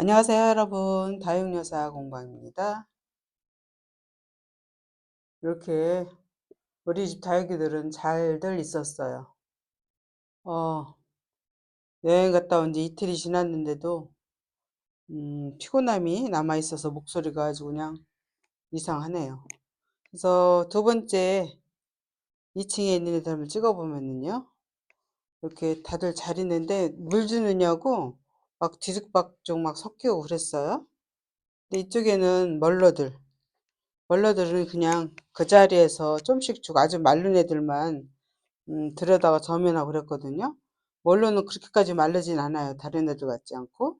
안녕하세요, 여러분. 다육여사 공방입니다. 이렇게 우리 집 다육이들은 잘들 있었어요. 어, 여행 갔다 온 지 이틀이 지났는데도 음, 피곤함이 남아 있어서 목소리가 아주 그냥 이상하네요. 그래서 두 번째 2층에 있는 애들 한번 찍어보면은요. 이렇게 다들 잘 있는데 물 주느냐고 막 뒤죽박죽 막 섞이고 그랬어요. 근데 이쪽에는 멀러들 멀러들은 그냥 그 자리에서 좀씩 주고 아주 마른 애들만 음, 들여다가 점연하고 그랬거든요. 멀러는 그렇게까지 마르진 않아요. 다른 애들 같지 않고.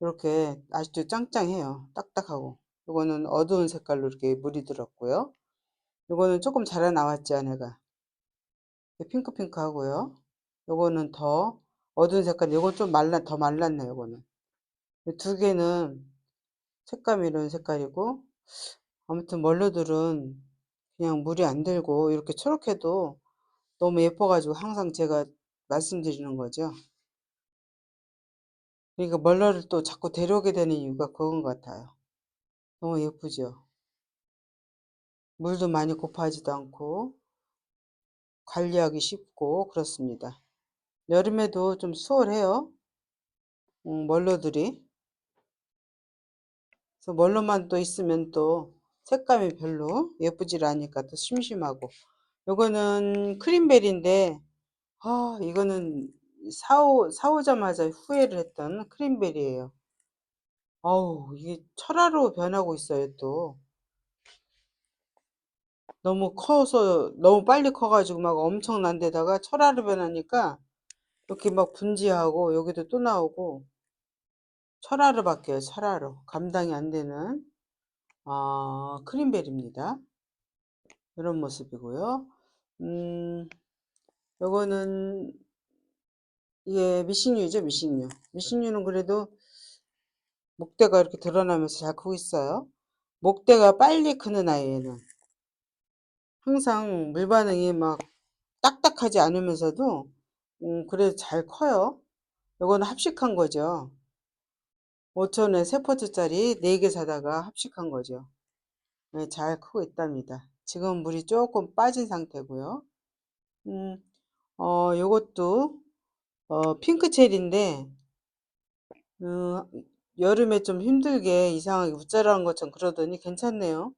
이렇게 아직도 짱짱해요. 딱딱하고. 이거는 어두운 색깔로 이렇게 물이 들었고요. 이거는 조금 자라 나왔지 않아가. 핑크핑크하고요. 요거는 더 어두운 색깔, 요건 좀 말라, 더 말랐네요, 요거는. 두 개는 색감이 이런 색깔이고, 아무튼 멀로들은 그냥 물이 안 들고 이렇게 초록해도 너무 예뻐가지고 항상 제가 말씀드리는 거죠. 그러니까 멀러를 또 자꾸 데려오게 되는 이유가 그건 것 같아요. 너무 예쁘죠. 물도 많이 고파하지도 않고 관리하기 쉽고 그렇습니다. 여름에도 좀 수월해요. 음, 멀러들이. 그래서 멀러만 또 있으면 또 색감이 별로 예쁘질 않으니까 또 심심하고 요거는 크림벨인데 아 이거는 사오, 사오자마자 후회를 했던 크림벨이에요 어우 이게 철화로 변하고 있어요 또 너무 커서 너무 빨리 커가지고 막 엄청난 데다가 철화로 변하니까 이렇게 막 분지하고 여기도 또 나오고. 철화로 바뀌어요 철화로. 감당이 안 되는. 아, 크림벨입니다. 이런 모습이고요. 음 요거는 이게 미신유죠 미신유 미신유는 그래도 목대가 이렇게 드러나면서 잘 크고 있어요. 목대가 빨리 크는 아이에는 항상 물 반응이 막 딱딱하지 않으면서도 음, 그래도 잘 커요. 요거는 합식한 거죠. 5천원에 3포트짜리 4개 사다가 합식한 거죠. 네, 잘 크고 있답니다. 지금 물이 조금 빠진 상태고요. 음, 어, 요것도 어, 핑크첼인데 어, 여름에 좀 힘들게 이상하게 웃자라는 것처럼 그러더니 괜찮네요.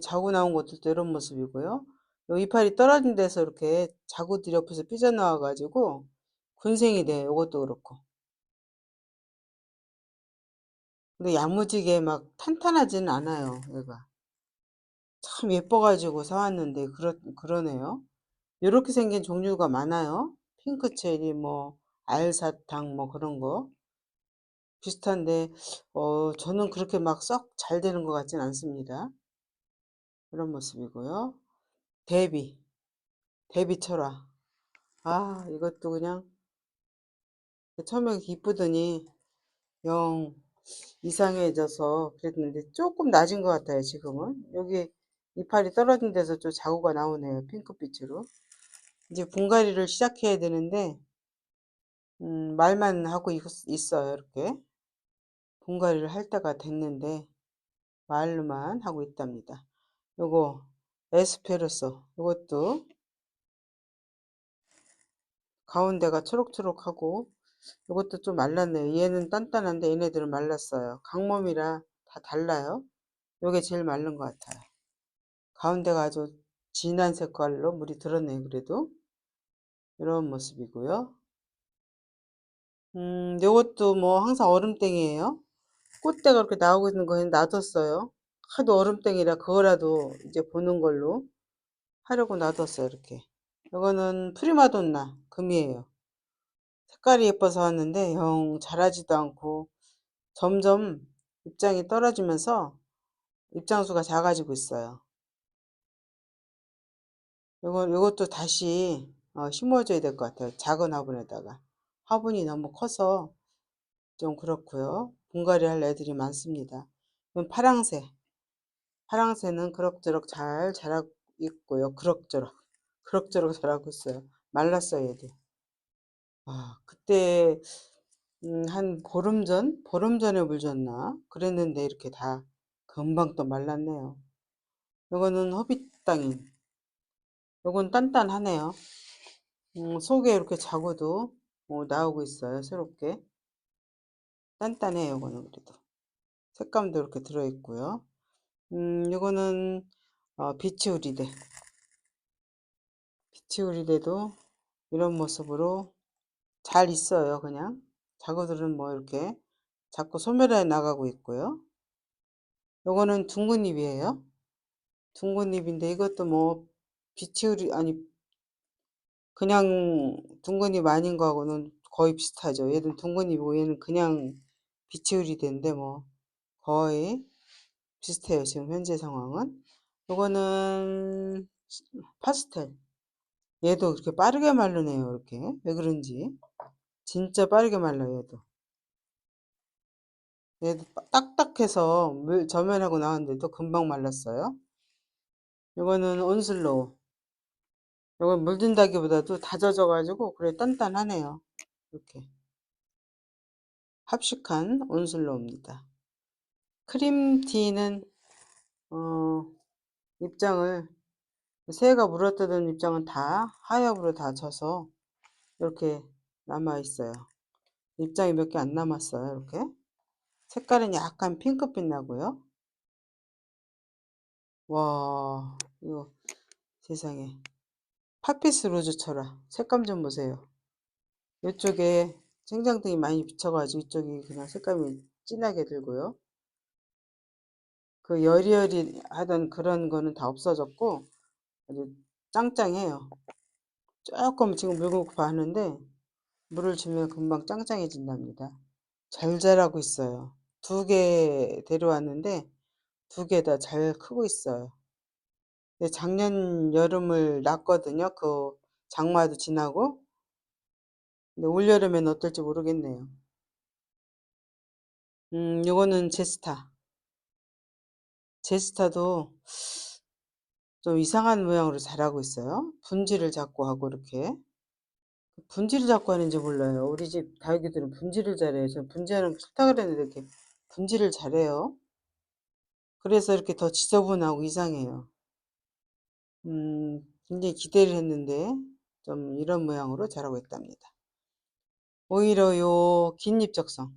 자고 나온 것들도 이런 모습이고요. 요 이파리 떨어진 데서 이렇게 자구들이 옆에서 삐져나와 가지고 군생이 돼요. 요것도 그렇고. 근데 야무지게 막 탄탄하지는 않아요. 얘가. 참 예뻐가지고 사왔는데 그러, 그러네요. 이렇게 생긴 종류가 많아요. 핑크체리, 뭐 알사탕 뭐 그런 거. 비슷한데 어, 저는 그렇게 막 썩 잘 되는 것 같진 않습니다. 이런 모습이고요. 대비, 대비 철화. 아, 이것도 그냥 처음에 기쁘더니 영 이상해져서 그랬는데 조금 낮은 것 같아요, 지금은. 여기 이파리 떨어진 데서 좀 자구가 나오네요, 핑크빛으로. 이제 분갈이를 시작해야 되는데, 음, 말만 하고 있, 있어요, 이렇게. 분갈이를 할 때가 됐는데, 말로만 하고 있답니다. 요거, 에스페르소. 요것도 가운데가 초록초록하고 이것도 좀 말랐네요. 얘는 단단한데 얘네들은 말랐어요. 강몸이라 다 달라요. 요게 제일 마른 것 같아요. 가운데가 아주 진한 색깔로 물이 들었네요. 그래도 이런 모습이고요. 음, 요것도 뭐 항상 얼음땡이에요. 꽃대가 이렇게 나오고 있는 거는 놔뒀어요. 하도 얼음땡이라 그거라도 이제 보는 걸로 하려고 놔뒀어요. 이렇게. 이거는 프리마돈나 금이에요. 색깔이 예뻐서 왔는데 영 자라지도 않고 점점 입장이 떨어지면서 입장수가 작아지고 있어요. 이거, 이것도 다시 어, 심어줘야 될 것 같아요. 작은 화분에다가. 화분이 너무 커서 좀 그렇고요. 분갈이 할 애들이 많습니다. 파랑새. 파랑새는 그럭저럭 잘 자라고 있고요. 그럭저럭. 그럭저럭 자라고 있어요. 말랐어요, 얘들. 아, 그때 음, 한 보름 전? 보름 전에 물 줬나? 그랬는데 이렇게 다 금방 또 말랐네요. 요거는 허비땅인. 요건 단단하네요. 음, 속에 이렇게 자구도 어, 나오고 있어요. 새롭게. 단단해요. 요거는 그래도. 색감도 이렇게 들어있고요. 음, 요거는 어, 비치우리대. 비치우리대도 이런 모습으로 잘 있어요. 그냥. 자구들은 뭐 이렇게 자꾸 소멸해 나가고 있고요. 요거는 둥근잎이에요. 둥근잎인데 이것도 뭐 비치우리 아니 그냥 둥근잎 아닌 거하고는 거의 비슷하죠. 얘는 둥근잎이고 얘는 그냥 비치우리대인데 뭐 거의 비슷해요. 지금 현재 상황은. 요거는 파스텔. 얘도 그렇게 빠르게 마르네요. 이렇게. 왜 그런지. 진짜 빠르게 말라요. 얘도. 얘도 딱딱해서 물 저면하고 나왔는데도 금방 말랐어요. 이거는 온슬로우. 이건 물든다기보다도 다져져가지고 그래 단단하네요. 이렇게 합식한 온슬로우입니다. 크림티는 어, 입장을 새가 물어뜯은 입장은 다 하엽으로 다 져서 이렇게 남아 있어요. 입장이 몇 개 안 남았어요. 이렇게 색깔은 약간 핑크빛 나고요. 와 이거 세상에 팥피스 로즈 쳐라 색감 좀 보세요. 이쪽에 생장등이 많이 비쳐가지고 이쪽이 그냥 색감이 진하게 들고요. 그 여리여리 하던 그런 거는 다 없어졌고 아주 짱짱해요. 조금 지금 물고파 하는데 물을 주면 금방 짱짱해진답니다. 잘 자라고 있어요. 두 개 데려왔는데 두 개 다 잘 크고 있어요. 작년 여름을 났거든요. 그 장마도 지나고. 근데 올여름엔 어떨지 모르겠네요. 음, 요거는 제스타. 제스타도 좀 이상한 모양으로 자라고 있어요. 분지를 잡고 하고 이렇게. 분지를 잡고 하는지 몰라요. 우리 집 다육이들은 분지를 잘해요. 저 분지하는 거 싫다 그랬는데 이렇게 분지를 잘해요. 그래서 이렇게 더 지저분하고 이상해요. 음, 굉장히 기대를 했는데 좀 이런 모양으로 자라고 있답니다. 오히려 요 긴 잎 적성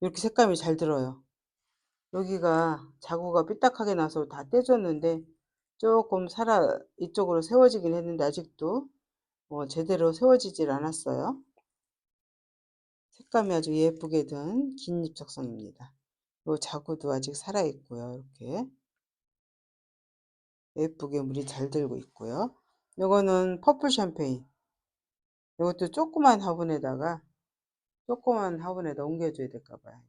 이렇게 색감이 잘 들어요. 여기가 자구가 삐딱하게 나서 다 떼줬는데 조금 살아 이쪽으로 세워지긴 했는데 아직도 어, 제대로 세워지질 않았어요. 색감이 아주 예쁘게 든 긴 잎 적성입니다. 요 자구도 아직 살아 있고요. 이렇게 예쁘게 물이 잘 들고 있고요. 요거는 퍼플 샴페인. 이것도 조그만 화분에다가 조그만 화분에다 옮겨줘야 될까 봐요.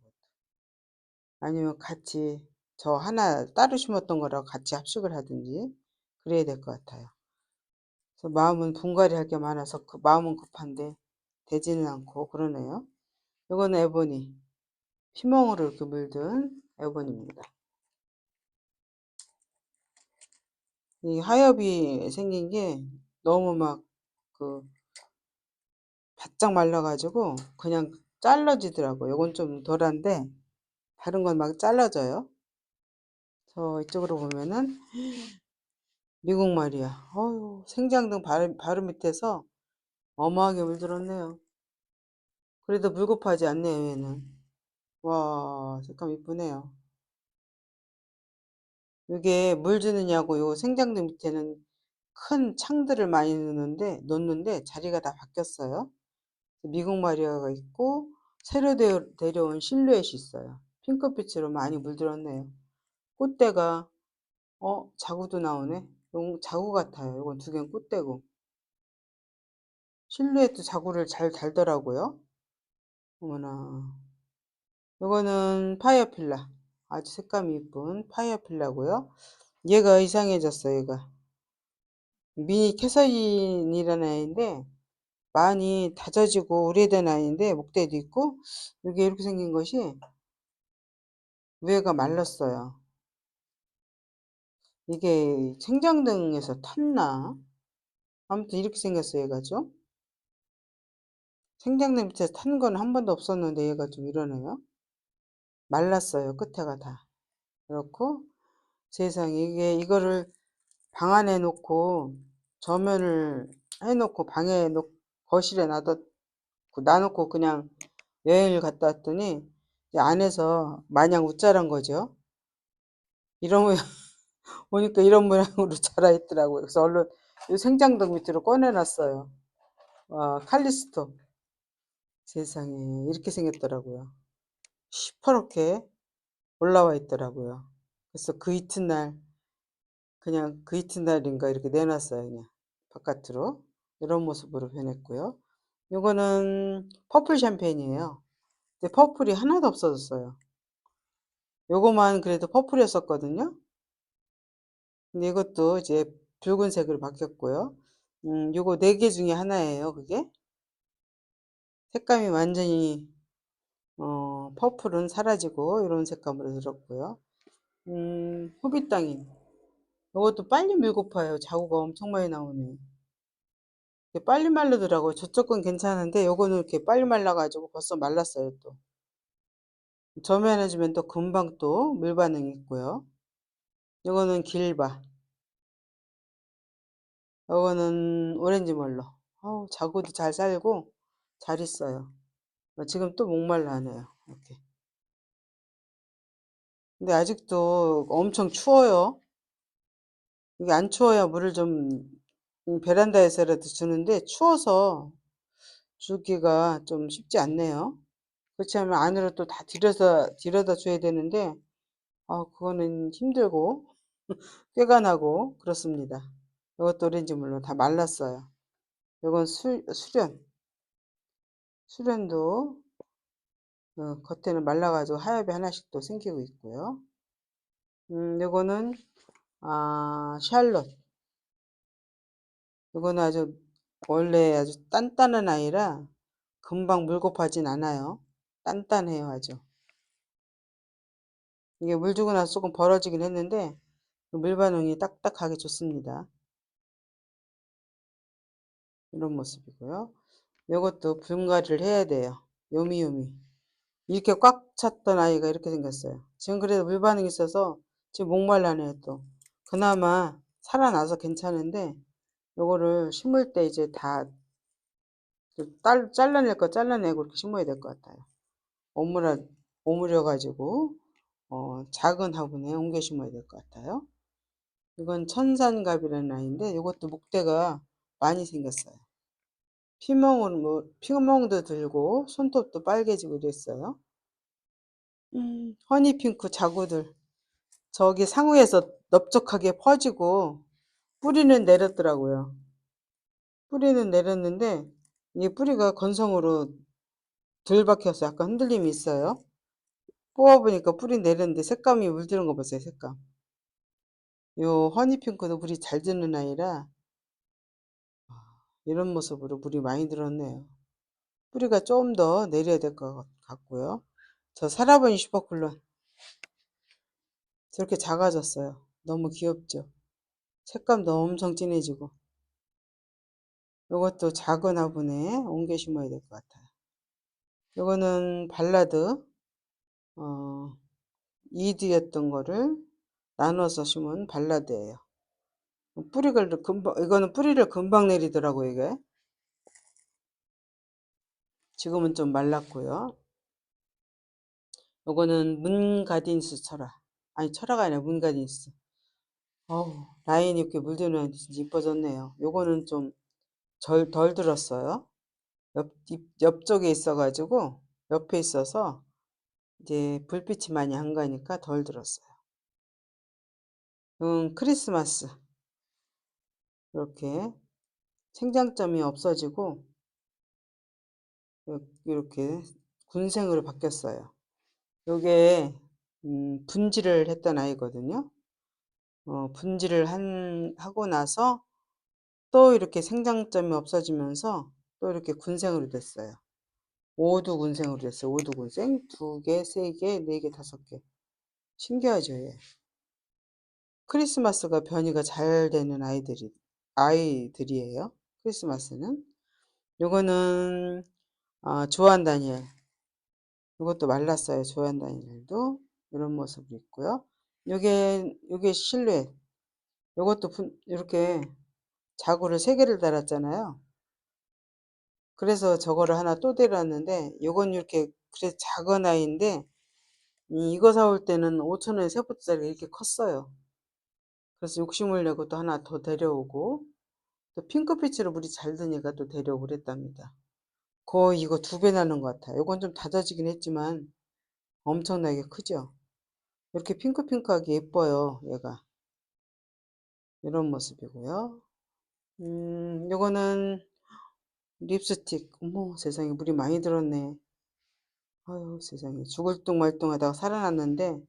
아니면 같이 저 하나 따로 심었던 거라고 같이 합식을 하든지 그래야 될 것 같아요. 그래서 마음은 분갈이 할 게 많아서 그 마음은 급한데 되지는 않고 그러네요. 이거는 에보니 피멍으로 이렇게 물든 에보니입니다. 이 하엽이 생긴 게 너무 막 그 바짝 말라가지고 그냥 잘라지더라고요. 이건 좀 덜한데 다른 건 막 잘라져요. 저 이쪽으로 보면은 미국 말이야. 어휴, 생장등 바로, 밑에서 어마하게 물들었네요. 그래도 물고파하지 않네요, 얘는. 와, 색감 이쁘네요. 이게 물 주느냐고 요 생장등 밑에는 큰 창들을 많이 넣는데, 놓는데 자리가 다 바뀌었어요. 미국 마리아가 있고, 새로 데려온 실루엣이 있어요. 핑크빛으로 많이 물들었네요. 꽃대가, 어, 자구도 나오네. 용 자구 같아요. 이건 두 개는 꽃대고. 실루엣도 자구를 잘 달더라고요. 어머나. 이거는 파이어필라. 아주 색감이 이쁜 파이어필라고요. 얘가 이상해졌어, 얘가. 미니 캐서린이라는 아이인데 많이 다져지고 오래된 아이인데 목대도 있고 이게 이렇게 생긴 것이 위에가 말랐어요. 이게 생장등에서 탔나? 아무튼 이렇게 생겼어요, 얘가 좀. 생장내 밑에서 탄 건 한 번도 없었는데 얘가 좀 이러네요. 말랐어요. 끝에가 다. 그렇고 세상에 이게 이거를 방 안에 놓고 저면을 해놓고 방에 놓 거실에 놔뒀 놔놓고 그냥 여행을 갔다 왔더니 안에서 마냥 웃자란 거죠. 이런 모양 보니까 이런 모양으로 자라 있더라고요. 그래서 얼른 이 생장독 밑으로 꺼내놨어요. 와 칼리스토 세상에 이렇게 생겼더라고요. 시퍼렇게 올라와 있더라고요. 그래서 그 이튿날 그냥 그 이튿날인가 이렇게 내놨어요. 그냥 바깥으로 이런 모습으로 변했고요. 요거는 퍼플 샴페인이에요. 근데 퍼플이 하나도 없어졌어요. 요거만 그래도 퍼플이었었거든요. 근데 이것도 이제 붉은색으로 바뀌었고요. 음, 요거 네 개 중에 하나예요. 그게 색감이 완전히 어, 퍼플은 사라지고 이런 색감으로 들었고요. 음, 호빗땅인 이것도 빨리 밀고파요. 자구가 엄청 많이 나오네. 빨리 마르더라고요. 저쪽 건 괜찮은데 요거는 이렇게 빨리 말라가지고 벌써 말랐어요 또. 저면 해주면 또 금방 또 물 반응이 있고요. 요거는 길바. 요거는 오렌지 멀로. 어우, 자구도 잘 살고 잘 있어요. 어, 지금 또 목말라 하네요. 이렇게. 근데 아직도 엄청 추워요. 이게 안 추워야 물을 좀 음, 베란다에서라도 주는데 추워서 주기가 좀 쉽지 않네요. 그렇지 않으면 안으로 또 다 들여서 들여다 줘야 되는데 아 그거는 힘들고 꾀가 나고 그렇습니다. 이것도 오렌지 물로 다 말랐어요. 이건 수, 수련 수련도 어, 겉에는 말라가지고 하엽이 하나씩 또 생기고 있고요. 음, 요거는 아 샬롯 이거는 아주 원래 아주 단단한 아이라 금방 물고파진 않아요. 단단해요 아주. 이게 물 주고 나서 조금 벌어지긴 했는데 그물 반응이 딱딱하게 좋습니다. 이런 모습이고요. 이것도 분갈이를 해야 돼요. 요미요미. 이렇게 꽉 찼던 아이가 이렇게 생겼어요. 지금 그래도 물 반응이 있어서 지금 목말라네요 또. 그나마 살아나서 괜찮은데 요거를 심을 때 이제 다 딸, 잘라낼 거 잘라내고 이렇게 심어야 될 것 같아요. 오므려, 오므려 가지고 어, 작은 화분에 옮겨 심어야 될 것 같아요. 이건 천산갑이라는 아이인데 이것도 목대가 많이 생겼어요. 피멍은 뭐 피멍도 들고 손톱도 빨개지고 이랬어요. 음, 허니핑크 자구들 저기 상위에서 넓적하게 퍼지고 뿌리는 내렸더라고요. 뿌리는 내렸는데 이 뿌리가 건성으로 덜 박혀서 약간 흔들림이 있어요. 뽑아보니까 뿌리 내렸는데 색감이 물드는 거 보세요, 색감. 요 허니핑크도 물이 잘 드는 아이라 이런 모습으로 물이 많이 들었네요. 뿌리가 좀 더 내려야 될 것 같고요. 저 사라버니 슈퍼쿨론 저렇게 작아졌어요. 너무 귀엽죠? 색감도 엄청 진해지고 이것도 작은 화분에 옮겨 심어야 될 것 같아요. 이거는 발라드 어, 이드였던 거를 나눠서 심은 발라드예요. 뿌리를 금방 이거는 뿌리를 금방 내리더라고요 이게. 지금은 좀 말랐고요. 이거는 문가딘스 철화. 아니 철화가 아니라 문가딘스. 어우 라인이 이렇게 물드는 진짜 이뻐졌네요. 요거는 좀 덜, 덜 들었어요. 옆, 옆쪽에 있어가지고 옆에 있어서 이제 불빛이 많이 안 가니까 덜 들었어요. 음, 크리스마스. 이렇게 생장점이 없어지고 이렇게 군생으로 바뀌었어요. 요게 음, 분지를 했던 아이거든요. 어, 분지를 한, 하고 나서 또 이렇게 생장점이 없어지면서 또 이렇게 군생으로 됐어요. 오두 군생으로 됐어요. 오두 군생. 두 개, 세 개, 네 개, 다섯 개. 신기하죠, 얘. 크리스마스가 변이가 잘 되는 아이들이, 아이들이에요. 크리스마스는. 요거는 아, 조한 다니엘. 이것도 말랐어요. 조한 다니엘도 이런 모습이 있고요. 요게 요게 실루엣. 요것도 분- 이렇게 자구를 세 개를 달았잖아요. 그래서 저거를 하나 또 데려왔는데 요건 이렇게 그래서 작은 아이인데 이- 이거 사올 때는 5천원에 세 보짜리가 이렇게 컸어요. 그래서 욕심을 내고 또 하나 더 데려오고 또 핑크빛으로 물이 잘 드니까 또 데려오고 그랬답니다. 거의 이거 두 배 나는 것 같아요. 이건 좀 다져지긴 했지만 엄청나게 크죠. 이렇게 핑크핑크하게 예뻐요. 얘가 이런 모습이고요. 음, 요거는 립스틱. 어머 세상에 물이 많이 들었네. 아유 세상에 죽을 둥 말둥하다가 살아났는데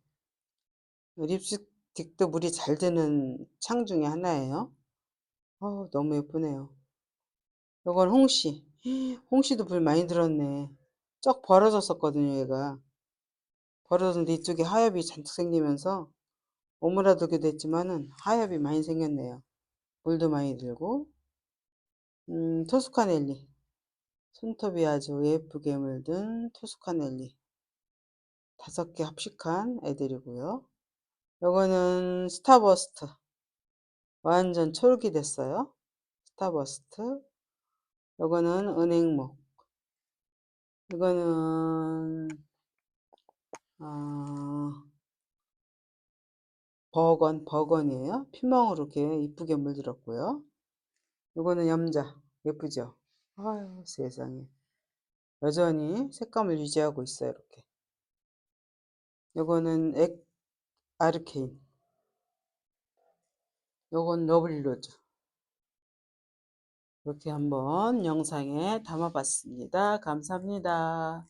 립스틱도 물이 잘 드는 창 중에 하나예요. 어 너무 예쁘네요. 요건 홍시. 홍시도 물 많이 들었네. 쩍 벌어졌었거든요, 얘가. 벌어졌는데 이쪽에 하엽이 잔뜩 생기면서 오므라들게 됐지만은 하엽이 많이 생겼네요. 물도 많이 들고. 음, 토스카넬리. 손톱이 아주 예쁘게 물든 토스카넬리. 다섯 개 합식한 애들이고요. 요거는 스타버스트. 완전 초록이 됐어요. 스타버스트. 요거는 은행목. 이거는 어, 버건, 버건이에요. 피멍으로 이렇게 이쁘게 물들었고요. 요거는 염자. 예쁘죠? 아유, 세상에. 여전히 색감을 유지하고 있어요, 이렇게. 요거는 액 아르케인. 요건 러블리로즈. 이렇게 한번 영상에 담아봤습니다. 감사합니다.